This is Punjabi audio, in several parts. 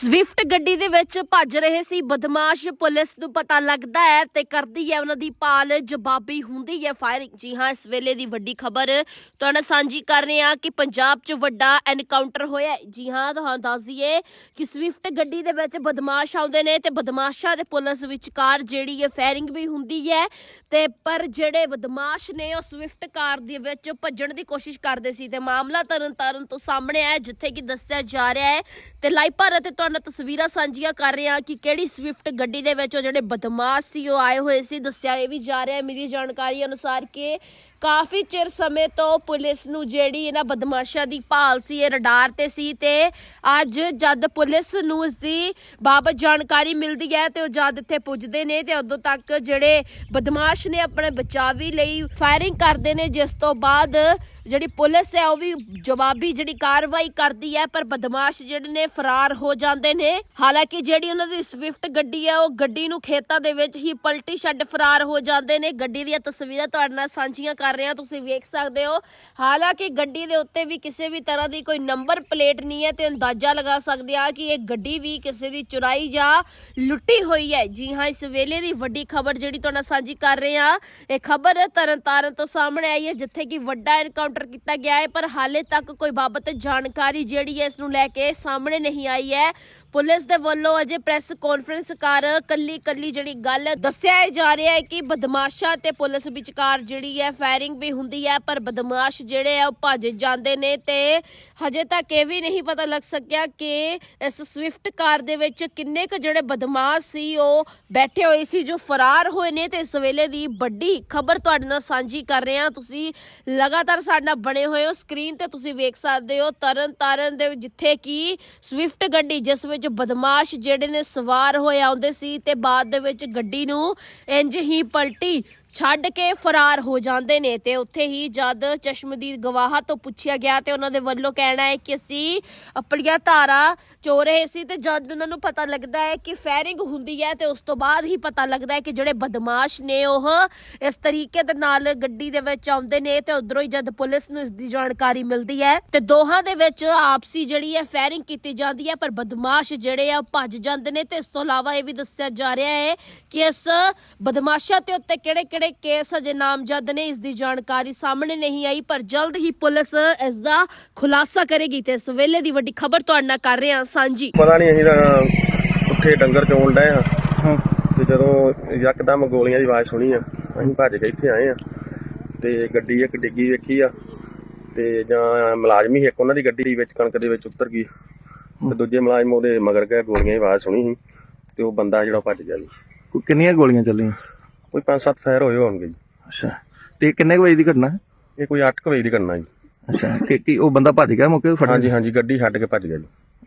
ਸਵਿਫਟ ਗੱਡੀ ਦੇ ਵਿੱਚ ਭੱਜ ਰਹੇ ਸੀ। ਬਦਮਾਸ਼ ਪੁਲਿਸ ਨੂੰ ਪਤਾ ਲੱਗਦਾ ਹੈ ਤੇ ਕਰਦੀ ਹੈ ਉਹਨਾਂ ਦੀ ਭਾਲ ਜਵਾਬੀ ਹੁੰਦੀ ਹੈ ਫਾਇਰਿੰਗ ਜੀ ਹਾਂ, ਇਸ ਵੇਲੇ ਦੀ ਵੱਡੀ ਖਬਰ ਤੁਹਾਨੂੰ ਸਾਂਝੀ ਕਰ ਰਹੇ ਹਾਂ ਕਿ ਪੰਜਾਬ 'ਚ ਵੱਡਾ ਐਨਕਾਊਂਟਰ ਹੋਇਆ ਜੀ ਹਾਂ, ਤੁਹਾਨੂੰ ਦੱਸ ਦਈਏ ਕਿ ਸਵਿਫਟ ਗੱਡੀ ਦੇ ਵਿੱਚ ਬਦਮਾਸ਼ ਆਉਂਦੇ ਨੇ ਤੇ ਬਦਮਾਸ਼ਾਂ ਦੇ ਪੁਲਿਸ ਵਿਚਕਾਰ ਜਿਹੜੀ ਹੈ ਫਾਇਰਿੰਗ ਵੀ ਹੁੰਦੀ ਹੈ ਤੇ ਪਰ ਜਿਹੜੇ ਬਦਮਾਸ਼ ਨੇ ਉਹ ਸਵਿਫਟ ਕਾਰ ਦੇ ਵਿੱਚ ਭੱਜਣ ਦੀ ਕੋਸ਼ਿਸ਼ ਕਰਦੇ ਸੀ ਤੇ ਮਾਮਲਾ ਤਰਨ ਤਾਰਨ ਤੋਂ ਸਾਹਮਣੇ ਆਇਆ, ਜਿੱਥੇ ਕਿ ਦੱਸਿਆ ਜਾ ਰਿਹਾ ਹੈ ਤੇ ਲਾਈਵ ਭਾਰਤ ਤੇ ਤੁਹਾਨੂੰ ਤਸਵੀਰਾਂ ਸਾਂਝੀਆਂ ਕਰ ਰਹੇ ਹਾਂ ਕਿ ਕਿਹੜੀ ਸਵਿਫਟ ਗੱਡੀ ਦੇ ਵਿੱਚ ਉਹ ਜਿਹੜੇ ਬਦਮਾਸ਼ ਸੀ, ਉਹ ਆਏ ਹੋਏ ਸੀ। ਦੱਸਿਆ ਇਹ ਵੀ ਜਾ ਰਿਹਾ ਹੈ। ਮੇਰੀ ਜਾਣਕਾਰੀ ਅਨੁਸਾਰ ਕਿ ਕਾਫੀ ਚਿਰ ਸਮੇਂ ਤੋਂ ਪੁਲਿਸ ਨੂੰ ਜਿਹੜੀ ਇਹਨਾਂ ਬਦਮਾਸ਼ਾਂ ਦੀ ਭਾਲ ਸੀ, ਇਹ ਰਡਾਰ ਤੇ ਸੀ ਤੇ ਅੱਜ ਜਦ ਪੁਲਿਸ ਨੂੰ ਇਸ ਦੀ ਬਾਬਤ ਜਾਣਕਾਰੀ ਮਿਲਦੀ ਹੈ ਤੇ ਉਹ ਜਦ ਇੱਥੇ ਪੁੱਜਦੇ ਨੇ ਤੇ ਉਦੋਂ ਤੱਕ ਜਿਹੜੇ ਬਦਮਾਸ਼ ਨੇ ਆਪਣੇ ਬਚਾਵੀ ਲਈ ਫਾਇਰਿੰਗ ਕਰਦੇ ਨੇ, ਜਿਸ ਤੋਂ ਬਾਅਦ ਜਿਹੜੀ ਪੁਲਿਸ ਹੈ ਉਹ ਵੀ ਜਵਾਬੀ ਜਿਹੜੀ ਕਾਰਵਾਈ ਕਰਦੀ ਹੈ, ਪਰ ਬਦਮਾਸ਼ ਜਿਹੜੇ ਨੇ ਫਰਾਰ ਹੋ ਜਾਂਦੇ ਨੇ। ਹਾਲਾਂਕਿ ਜਿਹੜੀ ਉਹਨਾਂ ਦੀ ਸਵਿਫਟ ਗੱਡੀ ਹੈ, ਉਹ ਗੱਡੀ ਨੂੰ ਖੇਤਾਂ ਦੇ ਵਿੱਚ ਹੀ ਪਲਟੀ ਛੱਡ ਫਰਾਰ ਹੋ ਜਾਂਦੇ ਨੇ। ਗੱਡੀ ਦੀਆਂ ਤਸਵੀਰਾਂ ਤੁਹਾਡੇ ਨਾਲ ਸਾਂਝੀਆਂ ਕਰ ਰਹੇ ਹਾਂ, ਤੁਸੀਂ ਵੇਖ ਸਕਦੇ ਹੋ। ਹਾਲਾਂਕਿ ਗੱਡੀ ਦੇ ਉੱਤੇ ਵੀ ਕਿਸੇ ਵੀ ਤਰ੍ਹਾਂ ਦੀ ਕੋਈ ਨੰਬਰ ਪਲੇਟ ਨਹੀਂ ਹੈ ਤੇ ਅੰਦਾਜ਼ਾ ਲਗਾ ਸਕਦੇ ਆ ਕਿ ਇਹ ਗੱਡੀ ਵੀ ਕਿਸੇ ਦੀ ਚੁਰਾਈ ਜਾਂ ਲੁੱਟੀ ਹੋਈ ਹੈ। ਜੀ ਹਾਂ, ਇਸ ਵੇਲੇ ਦੀ ਵੱਡੀ ਖਬਰ ਜਿਹੜੀ ਤੁਹਾਡੇ ਸਾਂਝੀ ਕਰ ਰਹੇ ਹਾਂ, ਇਹ ਖਬਰ ਤਰਨਤਾਰਨ ਤੋਂ ਸਾਹਮਣੇ ਆਈ ਹੈ, ਜਿੱਥੇ ਕਿ ਵੱਡਾ ਐਨਕਾਊਂਟਰ ਕੀਤਾ ਗਿਆ ਹੈ, ਪਰ ਹਾਲੇ ਤੱਕ ਕੋਈ ਬਾਬਤ ਜਾਣਕਾਰੀ ਜਿਹੜੀ ਹੈ ਇਸ ਨੂੰ ਲੈ ਕੇ ਸਾਹਮਣੇ ਨਹੀਂ ਆਈ ਹੈ। ਪੁਲਿਸ ਦੇ ਵੱਲੋਂ ਅਜੇ ਪ੍ਰੈਸ ਕਾਨਫਰੰਸ ਕਰ ਕੱਲੀ ਕੱਲੀ ਜਿਹੜੀ ਗੱਲ ਦੱਸਿਆ ਜਾ ਰਿਹਾ ਹੈ ਕਿ ਬਦਮਾਸ਼ਾਂ ਤੇ ਪੁਲਿਸ ਵਿਚਕਾਰ ਜਿਹੜੀ ਹੈ ਫਾਇਰਿੰਗ ਵੀ ਹੁੰਦੀ ਹੈ, ਪਰ ਬਦਮਾਸ਼ ਜਿਹੜੇ ਆ ਉਹ ਭੱਜ ਜਾਂਦੇ ਨੇ ਤੇ ਹਜੇ ਤੱਕ ਇਹ ਵੀ ਨਹੀਂ ਪਤਾ ਲੱਗ ਸਕਿਆ ਕਿ ਇਸ ਸਵਿਫਟ ਕਾਰ ਦੇ ਵਿੱਚ ਕਿੰਨੇ ਕੁ ਜਿਹੜੇ ਬਦਮਾਸ਼ ਸੀ, ਉਹ ਬੈਠੇ ਹੋਏ ਸੀ, ਜੋ ਫਰਾਰ ਹੋਏ ਨੇ ਤੇ ਇਸ ਵੇਲੇ ਦੀ ਵੱਡੀ ਖਬਰ ਤੁਹਾਡੇ ਨਾਲ ਸਾਂਝੀ ਕਰ ਰਹੇ ਹਾਂ। ਤੁਸੀਂ ਲਗਾਤਾਰ ਸਾਡੇ ਨਾਲ ਬਣੇ ਹੋਏ ਹੋ, ਸਕਰੀਨ ਤੇ ਤੁਸੀਂ ਵੇਖ ਸਕਦੇ ਹੋ ਤਰਨ ਤਾਰਨ ਦੇ ਜਿੱਥੇ ਕਿ ਸਵਿਫਟ ਗੱਡੀ ਜਿਸ ਵਿੱਚ ਬਦਮਾਸ਼ ਜਿਹੜੇ ਨੇ ਸਵਾਰ ਹੋਏ ਆਉਂਦੇ ਸੀ ਤੇ ਬਾਅਦ ਦੇ ਵਿੱਚ ਗੱਡੀ ਨੂੰ ਇੰਜ ਹੀ ਪਲਟੀ ਛੱਡ ਕੇ ਫਰਾਰ ਹੋ ਜਾਂਦੇ ਨੇ ਤੇ ਉੱਥੇ ਹੀ ਜਦ ਚਸ਼ਮਦੀਦ ਗਵਾਹ ਤੋਂ ਪੁੱਛਿਆ ਗਿਆ ਤੇ ਉਹਨਾਂ ਦੇ ਵੱਲੋਂ ਕਹਿਣਾ ਹੈ ਕਿ ਅਸੀਂ ਆਪਣੀਆਂ ਧਾਰਾ ਚੋ ਰਹੇ ਸੀ ਤੇ ਜਦ ਉਹਨਾਂ ਨੂੰ ਪਤਾ ਲੱਗਦਾ ਹੈ ਕਿ ਫਾਇਰਿੰਗ ਹੁੰਦੀ ਹੈ ਤੇ ਉਸ ਤੋਂ ਬਾਅਦ ਹੀ ਪਤਾ ਲੱਗਦਾ ਹੈ ਕਿ ਜਿਹੜੇ ਬਦਮਾਸ਼ ਨੇ ਉਹ ਇਸ ਤਰੀਕੇ ਦੇ ਨਾਲ ਗੱਡੀ ਦੇ ਵਿੱਚ ਆਉਂਦੇ ਨੇ ਤੇ ਉਧਰੋਂ ਹੀ ਜਦ ਪੁਲਿਸ ਨੂੰ ਇਸ ਦੀ ਜਾਣਕਾਰੀ ਮਿਲਦੀ ਹੈ ਤੇ ਦੋਹਾਂ ਦੇ ਵਿੱਚ ਆਪਸੀ ਜਿਹੜੀ ਹੈ ਫਾਇਰਿੰਗ ਕੀਤੀ ਜਾਂਦੀ ਹੈ, ਪਰ ਬਦਮਾਸ਼ ਜਿਹੜੇ ਆ ਉਹ ਭੱਜ ਜਾਂਦੇ ਨੇ ਤੇ ਇਸ ਤੋਂ ਇਲਾਵਾ ਇਹ ਵੀ ਦੱਸਿਆ ਜਾ ਰਿਹਾ ਹੈ ਕਿ ਇਸ ਬਦਮਾਸ਼ਾਂ ਤੇ ਉੱਤੇ ਕਿਹੜੇ ਕਿਹੜੇ ਕੇਸ ਅਜੇ ਨਾਮਜ਼ਦ ਨੇ ਇਸ ਦੀ ਜਾਣਕਾਰੀ ਸਾਹਮਣੇ ਨਹੀਂ ਆਈ ਪਰ ਜਲਦ ਹੀ ਪੁਲਿਸ ਇਸ ਦਾ ਖੁਲਾਸਾ ਕਰੇਗੀ ਤੇ ਇਸ ਵੇਲੇ ਦੀ ਵੱਡੀ ਖਬਰ ਤੁਹਾਡੇ ਨਾਲ ਕਰ ਰਹੇ ਹਾਂ ਸਾਂਝੀ। ਪਤਾ ਨਹੀਂ ਅਸੀਂ ਤਾਂ ਉੱਥੇ ਡੰਗਰ ਚੋਣ ਡਏ ਆ ਹਾਂ। ਤੇ ਜਦੋਂ ਯਕਦਮ ਗੋਲੀਆਂ ਦੀ ਆਵਾਜ਼ ਸੁਣੀ ਆ ਅਸੀਂ ਭੱਜ ਕੇ ਇੱਥੇ ਆਏ ਆ ਤੇ ਗੱਡੀ ਇੱਕ ਡਿੱਗੀ ਵੇਖੀ ਆ ਤੇ ਜਾਂ ਮੁਲਾਜ਼ਮੀ ਇੱਕ ਉਹਨਾਂ ਦੀ ਗੱਡੀ ਦੇ ਵਿੱਚ ਕਣਕ ਦੇ ਵਿੱਚ ਉਤਰ ਗਈ। ਤੇ ਦੂਜੇ ਮੁਲਾਜ਼ਮ ਉਹਦੇ ਮਗਰ ਗਏ ਗੋਲੀਆਂ ਦੀ ਆਵਾਜ਼ ਸੁਣੀ ਸੀ ਤੇ ਉਹ ਬੰਦਾ ਜਿਹੜਾ ਭੱਜ ਗਿਆ ਜੀ। ਕੋਈ ਕਿੰਨੀਆਂ ਗੋਲੀਆਂ ਚੱਲੀਆਂ? ਕੋਈ 5-7 ਫਾਇਰ ਹੋਏ ਹੋਣਗੇ ਜੀ। ਅੱਛਾ। ਤੇ ਕਿੰਨੇ ਕੁ ਵਜੇ ਦੀ ਘਟਨਾ ਹੈ? ਇਹ ਕੋਈ 8 ਵਜੇ ਦੀ ਕਰਨਾ ਜੀ। ਅੱਛਾ। ਕਿ ਕੀ ਉਹ ਬੰਦਾ ਭੱਜ ਗਿਆ ਮੌਕੇ ਤੋਂ ਫੜਨ? ਹਾਂਜੀ ਹਾਂਜੀ ਗੱਡੀ ਛੱਡ ਕੇ ਭੱਜ ਗਿਆ ਜੀ।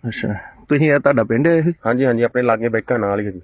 ਅੱਛਾ। ਤੁਸੀਂ ਇਹ ਤੁਹਾਡਾ ਪਿੰਡ ਹੈ ਇਹ? ਹਾਂਜੀ ਹਾਂਜੀ ਆਪਣੇ ਲਾਗੇ ਬਾਈਕਾਂ ਨਾਲ ਹੀ ਆ ਜੀ।